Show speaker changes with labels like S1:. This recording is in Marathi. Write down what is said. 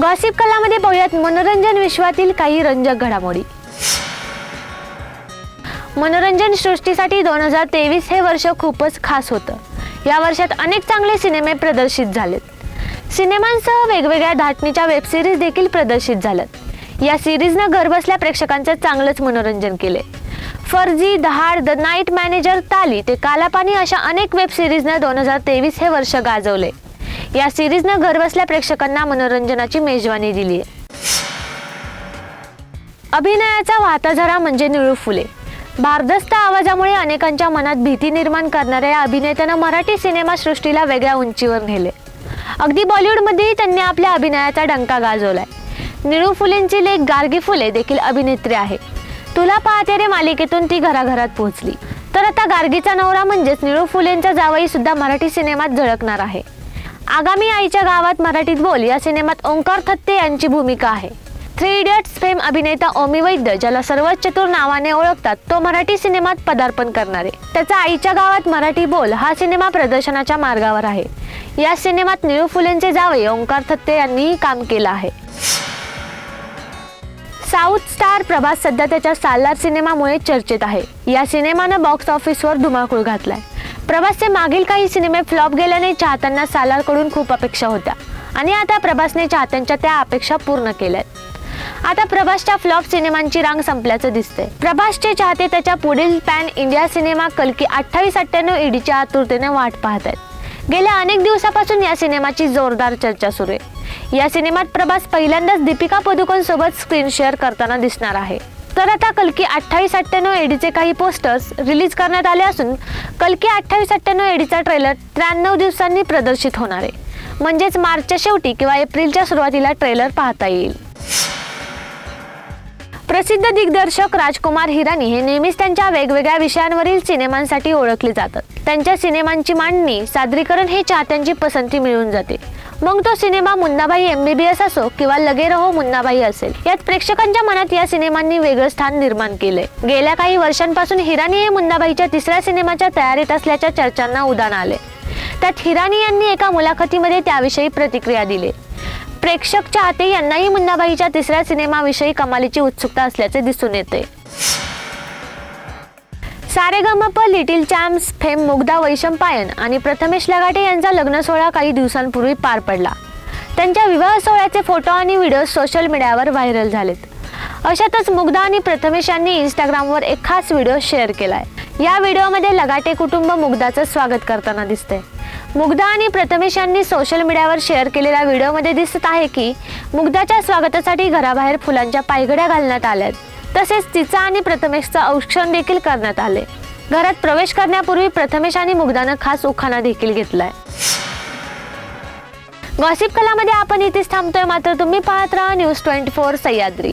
S1: गॉसिप कलामध्ये पाहूयात मनोरंजन विश्वातील काही रंजक घडामोडी. मनोरंजन सृष्टीसाठी दोन हजार तेवीस हे वर्ष खूपच खास होतं. या वर्षात अनेक चांगले सिनेमे प्रदर्शित झालेत. सिनेमांसह वेगवेगळ्या धाटणीच्या वेबसिरीज देखील प्रदर्शित झाल्यात. या सिरीजनं घरबसल्या प्रेक्षकांचं चांगलंच मनोरंजन केले फर्जी दहाड द नाईट मॅनेजर ताली ते कालापानी अशा अनेक वेब सिरीजनं दोन हजार तेवीस हे वर्ष गाजवले या सिरीजनं घरबसल्या प्रेक्षकांना मनोरंजनाची मेजवानी दिली आहे अभिनयाचा वाहता झरा म्हणजे निळू फुले. भारदस्त आवाजामुळे अनेकांच्या मनात भीती निर्माण करणाऱ्या या अभिनेत्यानं मराठी सिनेमा सृष्टीला वेगळ्या उंचीवर नेले अगदी बॉलिवूडमध्येही त्यांनी आपल्या अभिनयाचा डंका गाजवलाय. निळू फुलेंची लेख गार्गी फुले देखील अभिनेत्री आहे. तुला पाहते रे मालिकेतून ती घराघरात पोहोचली. तर आता गार्गीचा नवरा म्हणजेच निळू फुलेंचा जावई सुद्धा मराठी सिनेमात झळकणार आहे. आगामी आईच्या गावात मराठीत बोल या सिनेमात ओंकार थत्ते यांची भूमिका आहे. थ्री इडियट्स फेम अभिनेता ओमी वैद्य ज्याला सर्वच चतुर नावाने ओळखतात तो मराठी सिनेमात पदार्पण करणार. आहे त्याचा आईच्या गावात मराठी बोल हा सिनेमा प्रदर्शनाच्या मार्गावर आहे. या सिनेमात निळू फुलेंचे जावे ओंकार थत्ते यांनीही काम केलं आहे. साऊथ स्टार प्रभास सध्या त्याच्या सालार सिनेमामुळे चर्चेत आहे. या सिनेमानं बॉक्स ऑफिसवर धुमाकूळ घातलाय. प्रभासचे मागील काही सिनेमे फ्लॉप गेल्याने चाहत्यांना सालारकडून खूप अपेक्षा होत्या. आणि आता प्रभासने चाहत्यांच्या त्या अपेक्षा पूर्ण केल्यात. आता प्रभासच्या फ्लॉप सिनेमांची रांग संपल्याचं दिसते प्रभासचे चाहते त्याच्या पुढील पॅन इंडिया सिनेमा कलकी अठ्ठावीस अठ्ठ्याण्णव ईडीच्या आतुरतेने वाट पाहत आहेत गेल्या अनेक दिवसापासून या सिनेमाची जोरदार चर्चा सुरू आहे. या सिनेमात प्रभास पहिल्यांदाच दीपिका पदुकोण सोबत स्क्रीन शेअर करताना दिसणार आहे. तर आता कलकी अठ्ठावीस अठ्ठ्याण्णव एडीचे काही पोस्टर्स रिलीज करण्यात आले असून कलकी अठ्ठावीस अठ्ठ्याण्णव एडीचा ट्रेलर त्र्याण्णव दिवसांनी प्रदर्शित होणार आहे. म्हणजेच मार्चच्या शेवटी किंवा एप्रिलच्या सुरुवातीला ट्रेलर पाहता येईल. प्रसिद्ध दिग्दर्शक राजकुमार हिरानी हे नेहमीच त्यांच्या वेगवेगळ्या विषयांवरील सिनेमांसाठी ओळखले जातात. त्यांच्या सिनेमांची मांडणी सादरीकरण हे चाहत्यांची पसंती मिळून जाते. मग तो सिनेमा मुन्नाबाई एमबीबीएस असो किंवा लगे रहो मुन्नाबाई असेल. यात प्रेक्षकांच्या मनात या सिनेमांनी वेगळं स्थान निर्माण केलंय. गेल्या काही वर्षांपासून हिरानी हे मुन्नाबाईच्या तिसऱ्या सिनेमाच्या तयारीत असल्याच्या चर्चांना उदाहरण आले त्यात हिरानी यांनी एका मुलाखतीमध्ये त्याविषयी प्रतिक्रिया दिली. प्रेक्षक चाहते यांनाही मुन्नाबाईच्या तिसऱ्या सिनेमाविषयी कमालीची उत्सुकता असल्याचे दिसून येते. Sa Re Ga Ma Pa little champs fame Mugdha Vaishampayan आणि प्रथमेश लगाटे यांचा लग्न सोहळा काही दिवसांपूर्वी पार पडला. त्यांच्या विवाह सोहळ्याचे फोटो आणि व्हिडिओ सोशल मीडियावर व्हायरल झालेत. अशातच मुग्धा आणि प्रथमेश यांनी इंस्टाग्रामवर एक खास व्हिडिओ शेअर केलाय. या व्हिडिओमध्ये लगाटे कुटुंब मुग्धाचं स्वागत करताना दिसते मुग्धा आणि प्रथमेश यांनी सोशल मीडियावर शेअर केलेल्या व्हिडिओमध्ये दिसत आहे की मुग्धाच्या स्वागतासाठी घराबाहेर फुलांच्या पायघड्या घालण्यात आल्यात. तसेच तिचा आणि प्रथमेशचं औक्षण देखील करण्यात आले घरात प्रवेश करण्यापूर्वी प्रथमेश आणि मुग्धानं खास उखाणा देखील घेतलाय. गॉसिप कलामध्ये आपण इथेच थांबतोय. मात्र तुम्ही पाहत राहा न्यूज ट्वेंटी फोर सह्याद्री.